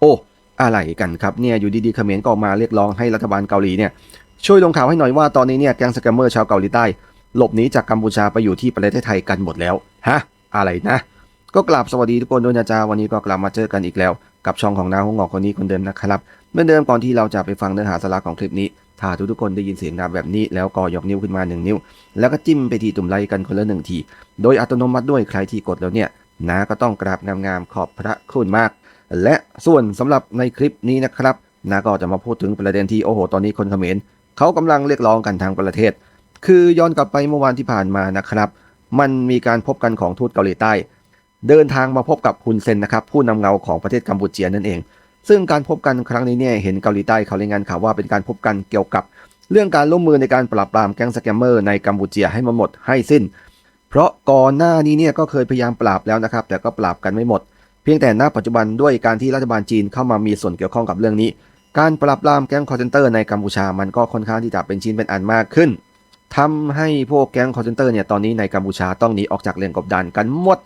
โอ้อะไรกันครับเนี่ยอยู่ดีๆเขมรก็ออกมาเรียกร้องให้รัฐบาลเกาหลีเนี่ยช่วยลงข่าวให้หน่อยว่าตอนนี้เนี่ยแก๊งสแกมเมอร์ชาวเกาหลีใต้ หลบหนีจากกัมพูชาไปอยู่ที่ประเทศไทยกันหมดแล้วฮะอะไรนะ ก็กราบสวัสดีทุกคนด้วยนะจ๊ะวันนี้ก็กลับมาเจอกันอีกแล้ว กับช่องของนาหงอกคนนี้คนเดิมนะครับเหมื่อนเดิมก่อนที่เราจะไปฟังเนื้อหาสาระของคลิปนี้ถ้าทุกๆคนได้ยินเสียงดังแบบนี้แล้วก็ยกนิ้วขึ้นมาหนึ่งนิ้ว แล้วก็จิ้มไปที่ตุ่มไลค์กันคนละหนึ่งที โดยอัตโนมัติด้วยใครที่กดแล้วเนี่ยนาก็ต้องกราบงามๆขอบพระคุณมาก และส่วนสำหรับในคลิปนี้นะครับนาก็จะมาพูดถึงประเด็นที่โอ้โห ตอนนี้คนเขมรเขากำลังเรียกร้องกันทางประเทศ คือย้อนกลับไปเมื่อวานที่ผ่านมานะครับ มันมีการพบกันของทูตเกาหลีใต้ เดินทางมาพบกับฮุนเซนนะครับ ผู้นำเงาของประเทศกัมพูชียนั่นเอง ซึ่งการพบกันครั้งนี้เนี่ยเห็นเกาหลีใต้เขารายงานข่าวว่าเป็นการพบกันเกี่ยวกับ เรื่องการร่วมมือในการปราบปรามแก๊งสแกมเมอร์ในกัมพูชียให้มันหมดให้สิ้น เพราะก่อนหน้านี้เนี่ยก็เคยพยายามปราบแล้วนะครับ แต่ก็ปราบกันไม่หมด พียงแต่ณปัจจุบันด้วยการที่รัฐบาลจีนเข้ามามีส่วนเกี่ยวข้องกับเรื่องนี้ การปราบปรามแก๊งคอร์เซนเตอร์ในกัมพูชามันก็ค่อนข้างที่จะเป็นชิ้นเป็นอันมากขึ้นทำให้พวกแก๊งคอร์เซนเตอร์เนี่ยตอนนี้ในกัมพูชาต้องหนีออกจากแหล่งกบดานกันหมด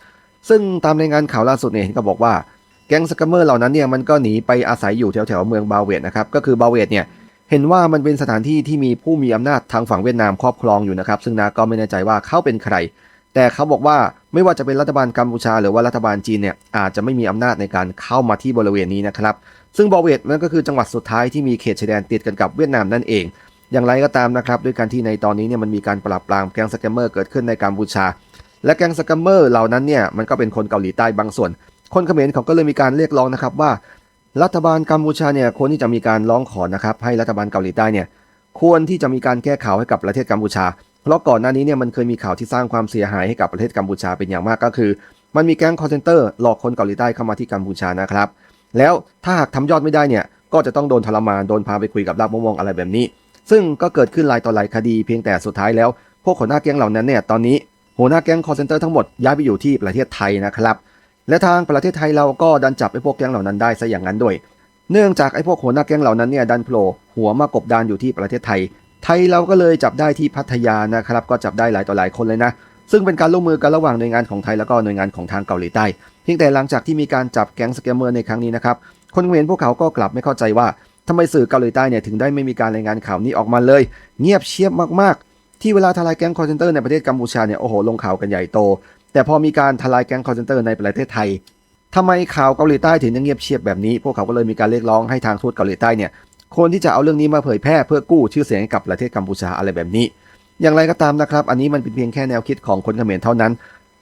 ซึ่งตามรายงานข่าวล่าสุดเนี่ยเห็นก็บอกว่าแก๊งสแกมเมอร์เหล่านั้นเนี่ยมันก็หนีไปอาศัยอยู่แถวๆเมืองบาเวตนะครับก็คือบาเวตเนี่ยเห็นว่ามันเป็นสถานที่ที่มีผู้มีอำนาจทางฝั่งเวียดนามครอบครองอยู่นะครับซึ่งนาก็ไม่แน่ใจว่าเขาเป็นใคร แต่เขาบอกว่าไม่ว่าจะเป็นรัฐบาลกัมพูชา หรือว่ารัฐบาลจีนเนี่ยอาจจะไม่มีอำนาจในการเข้ามาที่บริเวณนี้นะครับซึ่งบาเวตนั่นก็คือจังหวัดสุดท้ายที่มีเขตชายแดนติดกันกับเวียดนามนั่นเอง อย่างไรก็ตามนะครับด้วยการที่ในตอนนี้เนี่ยมันมีการปราบปรามแก๊งสแกมเมอร์เกิดขึ้นในกัมพูชา และแก๊งสแกมเมอร์เหล่านั้นเนี่ยมันก็เป็นคนเกาหลีใต้บางส่วน คนเขมรเขาก็เลยมีการเรียกร้องนะครับว่า รัฐบาลกัมพูชาเนี่ยควรที่จะมีการร้องขอนะครับให้รัฐบาลเกาหลีใต้เนี่ยควรที่จะมีการแก้ข่าวให้กับประเทศกัมพูชา เพราะก่อนหน้านี้เนี่ยมันเคยมีข่าวที่สร้างความเสียหายให้กับประเทศกัมพูชาเป็นอย่างมากก็คือ มันมีแก๊งคอร์เซนเตอร์หลอกคนเกาหลีใต้เข้ามาที่กัมพูชานะครับ แล้วถ้าหากทำยอดไม่ได้เนี่ยก็จะต้องโดนทรมานโดนพาไปคุยกับรับมงอะไรแบบนี้ ซึ่งก็เกิดขึ้นหลายต่อหลายคดีเพียงแต่สุดท้ายแล้ว พวกหัวหน้าแก๊งเหล่านั้นเนี่ยตอนนี้หัวหน้าแก๊งคอร์เซนเตอร์ทั้งหมดย้ายไปอยู่ที่ประเทศไทยนะครับและทางประเทศไทยเราก็ดันจับไอ้พวกแก๊งเหล่านั้นได้ซะอย่างนั้นด้วย เนื่องจากไอ้พวกหัวหน้าแก๊งเหล่านั้นเนี่ยดันโผล่หัวมากบดานอยู่ที่ประเทศไทย ไทยเราก็เลยจับได้ที่พัทยานะครับ ก็จับได้หลายต่อหลายคนเลยนะ ซึ่งเป็นการร่วมมือกันระหว่างหน่วยงานของไทยแล้วก็หน่วยงานของทางเกาหลีใต้เพียงแต่หลังจากที่มีการจับแก๊งสแกมเมอร์ในครั้งนี้นะครับคนเขมรพวกเขาก็กลับไม่เข้าใจว่าทำไมสื่อเกาหลีใต้เนี่ยถึงได้ไม่มีการรายงานข่าวนี้ออกมาเลย เงียบเชียบมากๆ ที่เวลาทลายแก๊งคอร์เซนเตอร์ในประเทศกัมพูชาเนี่ยโอ้โหลงข่าวกันใหญ่โต แต่พอมีการทลายแก๊งคอร์เซนเตอร์ในประเทศไทยทำไมข่าวเกาหลีใต้ถึงยังเงียบเชียบแบบนี้ พวกเขาก็เลยมีการเรียกร้องให้ทางทูตเกาหลีใต้เนี่ย ควรที่จะเอาเรื่องนี้มาเผยแพร่เพื่อกู้ชื่อเสียงให้กับประเทศกัมพูชาอะไรแบบนี้ อย่างไรก็ตามนะครับ อันนี้มันเป็นเพียงแค่แนวคิดของคนเขมรเท่านั้น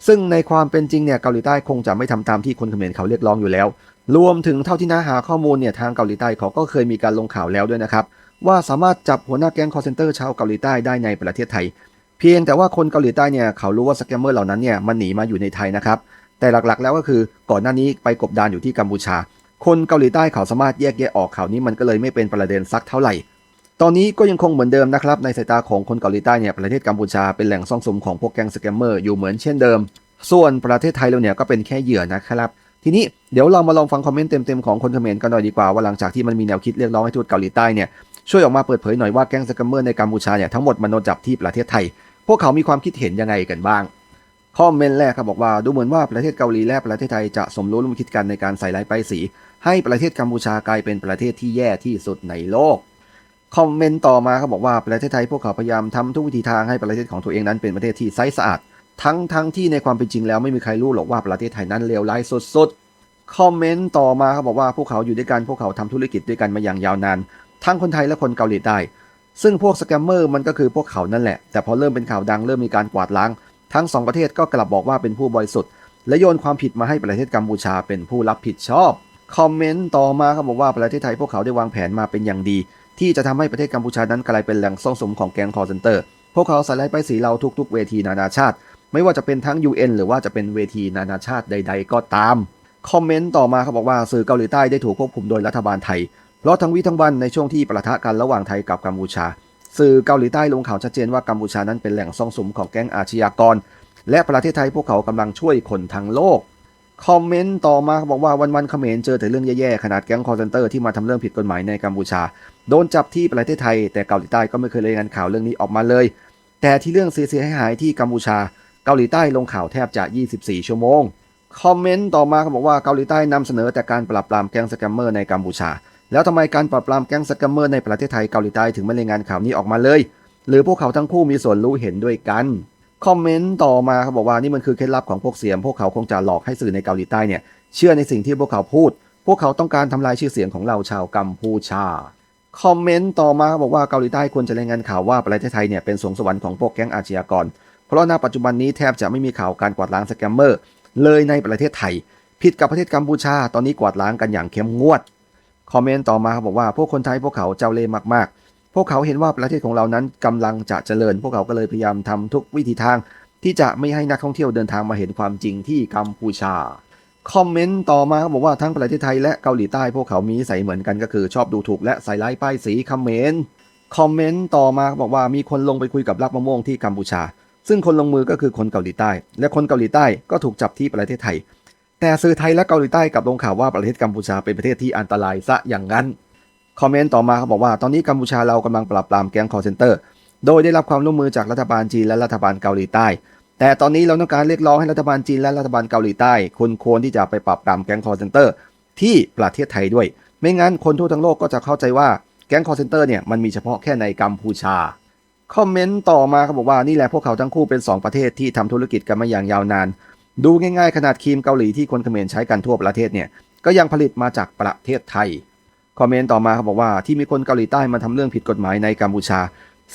ซึ่งในความเป็นจริงเนี่ยเกาหลีใต้คงจะไม่ทำตามที่คนเขมรเขาเรียกร้องอยู่แล้ว รวมถึงเท่าที่น้าหาข้อมูลเนี่ยทางเกาหลีใต้เขาก็เคยมีการลงข่าวแล้วด้วยนะครับว่าสามารถจับหัวหน้าแก๊งคอร์เซนเตอร์ชาวเกาหลีใต้ได้ในประเทศไทย เพียงแต่ว่าคนเกาหลีใต้เนี่ยเขารู้ว่าสแกมเมอร์เหล่านั้นเนี่ยมันหนีมาอยู่ในไทยนะครับแต่หลักๆแล้วก็คือก่อนหน้านี้ไปกบดานอยู่ที่กัมพูชา คนเกาหลีใต้เขาสามารถแยกแยะออกข่าวนี้มันก็เลยไม่เป็นประเด็นสักเท่าไหร่ ตอนนี้ก็ยังคงเหมือนเดิมนะครับในสายตาของคนเกาหลีใต้เนี่ยประเทศกัมพูชาเป็นแหล่งซ่องสมของพวกแก๊งสแกมเมอร์อยู่เหมือนเช่นเดิม ส่วนประเทศไทยเราเนี่ยก็เป็นแค่เหยื่อนะครับทีนี้เดี๋ยวเรามาลองฟังคอมเมนต์เต็มๆของคนเขมรกันหน่อยดีกว่าว่าหลังจากที่มันมีแนวคิดเรียกร้องให้ทูตเกาหลีใต้เนี่ยช่วยออกมาเปิดเผยหน่อยว่าแก๊งสแกมเมอร์ในกัมพูชาเนี่ยทั้งหมดมันโดนจับที่ประเทศไทย พวกเขามีความคิดเห็นยังไงกันบ้างคอมเมนต์แรกครับบอกว่าดูเหมือนว่าประเทศเกาหลีและประเทศไทยจะสมรู้ร่วมคิดกันในการใส่ร้ายป้ายสี ให้ประเทศกัมพูชากลายเป็นประเทศที่แย่ที่สุดในโลก คอมเมนต์ต่อมาเขาบอกว่าประเทศไทยพวกเขาพยายามทำทุกวิธีทางให้ประเทศของตัวเองนั้นเป็นประเทศที่ใสสะอาด ทั้งทั้งที่ในความเป็นจริงแล้วไม่มีใครรู้หรอกว่าประเทศไทยนั้นเลวร้ายสุดๆ คอมเมนต์ต่อมาเขาบอกว่าพวกเขาอยู่ด้วยกันพวกเขาทำธุรกิจด้วยกันมาอย่างยาวนาน ทั้งคนไทยและคนเกาหลีใต้ ซึ่งพวกสแกมเมอร์มันก็คือพวกเขานั่นแหละ แต่พอเริ่มเป็นข่าวดังเริ่มมีการกวาดล้าง ทั้งสองประเทศก็กลับบอกว่าเป็นผู้บริสุทธิ์และโยนความผิดมาให้ประเทศกัมพูชาเป็นผู้รับผิดชอบ คอมเมนต์ต่อมาเขาบอกว่าประเทศไทยพวกเขาได้วางแผนมาเป็นอย่างดี ที่จะทำให้ประเทศกัมพูชานั้นกลายเป็นแหล่งซ่องสมของแก๊งคอร์เซนเตอร์ พวกเขาใส่ร้ายป้ายสีเราทุกๆ เวทีนานาชาติ ไม่ว่าจะเป็นทั้ง UN หรือว่าจะเป็นเวทีนานาชาติใด ๆ ก็ตาม คอมเมนต์ต่อมาเขาบอกว่าสื่อเกาหลีใต้ได้ถูกควบคุมโดยรัฐบาลไทย เพราะทั้งวิทั้งวันในช่วงที่ประทะกันระหว่างไทยกับกัมพูชา สื่อเกาหลีใต้ลงข่าวชัดเจนว่ากัมพูชานั้นเป็นแหล่งซ่องสมของแก๊งอาชญากร และประเทศไทยพวกเขากำลังช่วยคนทั้งโลก คอมเมนต์ต่อมาบอกว่าวันๆเขมรเจอแต่เรื่องแย่ๆ ขนาดแก๊งคอร์เซนเตอร์ที่มาทำเรื่องผิดกฎหมายในกัมพูชา โดนจับที่ประเทศไทย แต่เกาหลีใต้ก็ไม่เคยรายงานข่าวเรื่องนี้ออกมาเลย แต่ที่เรื่องเสียหายที่กัมพูชา เกาหลีใต้ลงข่าวแทบจะ 24 ชั่วโมง คอมเมนต์ต่อมาเขาบอกว่าเกาหลีใต้นำเสนอแต่การปราบปรามแก๊งสแกมเมอร์ในกัมพูชา แล้วทำไมการปราบปรามแก๊งสแกมเมอร์ในประเทศไทยเกาหลีใต้ถึงไม่รายงานข่าวนี้ออกมาเลย หรือพวกเขาทั้งคู่มีส่วนรู้เห็นด้วยกัน คอมเมนต์ต่อมาเขาบอกว่านี่มันคือเคล็ดลับของพวกเสียม พวกเขาคงจะหลอกให้สื่อในเกาหลีใต้เนี่ยเชื่อในสิ่งที่พวกเขาพูด พวกเขาต้องการทำลายชื่อเสียงของเราชาวกัมพูชาคอมเมนต์ต่อมาบอกว่าเกาหลีใต้ควรจะรายงานข่าวว่าประเทศไทยเนี่ยเป็นสวงสวรรค์ของพวกแก๊งอาชญากร เพราะณปัจจุบันนี้แทบจะไม่มีข่าวการกวาดล้างสแกมเมอร์เลยในประเทศไทย ผิดกับประเทศกัมพูชา ตอนนี้กวาดล้างกันอย่างเข้มงวด คอมเมนต์ต่อมาเขาบอกว่าพวกคนไทยพวกเขาเจ้าเล่ห์มากๆ พวกเขาเห็นว่าประเทศของเรานั้นกำลังจะเจริญ พวกเขาก็เลยพยายามทำทุกวิธีทาง ที่จะไม่ให้นักท่องเที่ยวเดินทางมาเห็นความจริงที่กัมพูชาคอมเมนต์ต่อมาเขาบอกว่าทั้งประเทศไทยและเกาหลีใต้พวกเขามีนิสัยเหมือนกันก็คือชอบดูถูกและใส่ร้ายป้ายสีคอมเมนต์คอมเมนต์ต่อมาบอกว่ามีคนลงไปคุยกับลักมะม่วงที่กัมพูชา ซึ่งคนลงมือก็คือคนเกาหลีใต้ และคนเกาหลีใต้ก็ถูกจับที่ประเทศไทย แต่สื่อไทยและเกาหลีใต้กลับลงข่าวว่าประเทศกัมพูชาเป็นประเทศที่อันตรายซะอย่างนั้น คอมเมนต์ต่อมาเขาบอกว่าตอนนี้กัมพูชาเรากำลังปราบปรามแก๊งคอร์เซนเตอร์ โดยได้รับความร่วมมือจากรัฐบาลจีนและรัฐบาลเกาหลีใต้ แต่ตอนนี้เราต้องการเรียกร้องให้รัฐบาลจีนและรัฐบาลเกาหลีใต้คุณควรที่จะไปปราบปรามแก๊งคอร์เซนเตอร์ที่ประเทศไทยด้วย ไม่งั้นคนทั่วทั้งโลกก็จะเข้าใจว่าแก๊งคอร์เซนเตอร์เนี่ยมันมีเฉพาะแค่ในกัมพูชาคอมเมนต์ต่อมาเขาบอกว่านี่แหละพวกเขาทั้งคู่เป็น 2 ประเทศที่ทำธุรกิจกันมาอย่างยาวนาน ดูง่ายๆ ขนาดครีมเกาหลีที่คนเขมรใช้กันทั่วประเทศเนี่ยก็ยังผลิตมาจากประเทศไทย คอมเมนต์ต่อมาเขาบอกว่าที่มีคนเกาหลีใต้มาทำเรื่องผิดกฎหมายในกัมพูชา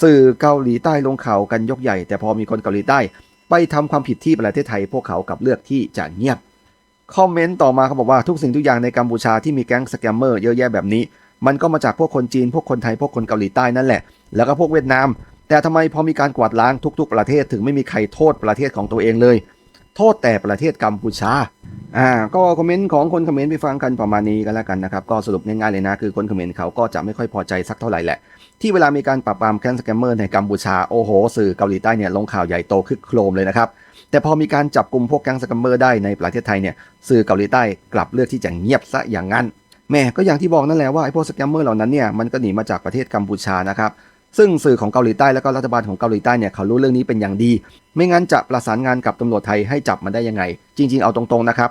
สื่อเกาหลีใต้ลงข่าวกันยกใหญ่ แต่พอมีคนเกาหลีใต้ ไปทำความผิดที่ประเทศไทย พวกเขากลับเลือกที่จะเงียบคอมเมนต์ต่อมาเขาบอกว่าทุกสิ่งทุกอย่างในกัมพูชาที่มีแก๊งสแกมเมอร์เยอะแยะแบบนี้ มันก็มาจากพวกคนจีนพวกคนไทยพวกคนเกาหลีใต้นั่นแหละ แล้วก็พวกเวียดนาม แต่ทำไมพอมีการกวาดล้างทุก ๆ ประเทศถึงไม่มีใครโทษประเทศของตัวเองเลย โทษแต่ประเทศกัมพูชาอ่าก็คอมเมนต์ของคนคอมเขมรไปฟังกันประมาณนี้กันแล้วกันนะครับ ก็สรุปง่ายๆเลยนะ คือคนคอมเขมรเขาก็จะไม่ค่อยพอใจสักเท่าไหร่แหละ ที่เวลามีการปราบปรามแก๊งสแกมเมอร์ในกัมพูชา โอ้โห สื่อเกาหลีใต้เนี่ยลงข่าวใหญ่โตคึกโครมเลยนะครับ แต่พอมีการจับกลุ่มพวกแก๊งสแกมเมอร์ได้ในประเทศไทยเนี่ยสื่อเกาหลีใต้กลับเลือกที่จะเงียบซะอย่างนั้นแม่ก็อย่างที่บอกนั่นแหละว่าไอ้พวกสแกมเมอร์เหล่านั้นเนี่ยมันก็หนีมาจากประเทศกัมพูชานะครับ ซึ่งสื่อของเกาหลีใต้และก็รัฐบาลของเกาหลีใต้เนี่ยเขารู้เรื่องนี้เป็นอย่างดี ไม่งั้นจะประสานงานกับตำรวจไทยให้จับมันได้ยังไง จริง ๆ เอาตรงๆนะครับ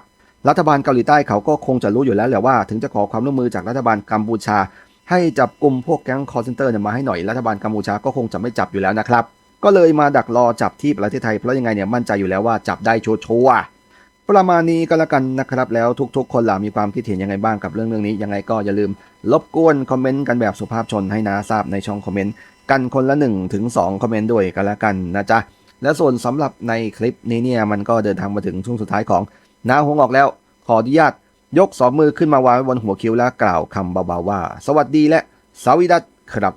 รัฐบาลเกาหลีใต้เขาก็คงจะรู้อยู่แล้วแหละว่า ถึงจะขอความร่วมมือจากรัฐบาลกัมพูชา ให้จับกลุ่มพวกแก๊งคอร์เซนเตอร์มาให้หน่อย รัฐบาลกัมพูชาก็คงจะไม่จับอยู่แล้วนะครับ ก็เลยมาดักรอจับที่ประเทศไทยเพราะยังไงเนี่ยมั่นใจอยู่แล้วว่าจับได้ชัวร์ๆประมาณนี้ก็แล้วกันนะครับ แล้วทุกๆ คนล่ะมีความคิดเห็นยังไงบ้างกับเรื่องเรื่องนี้ยังไงก็อย่าลืมรบกวนคอมเมนต์กันแบบสุภาพชนให้นาทราบในช่องคอมเมนต์ กันคนละ1ถึง2คอมเมนต์ด้วยกันละกันนะจ๊ะ และส่วนสำหรับในคลิปนี้เนี่ยมันก็เดินทางมาถึงช่วงสุดท้ายของน้าหงออกแล้ว ขออนุญาตยกสองมือขึ้นมาวางไว้บนหัวคิ้วและกล่าวคำเบาๆว่า สวัสดีและสวีดัสครับ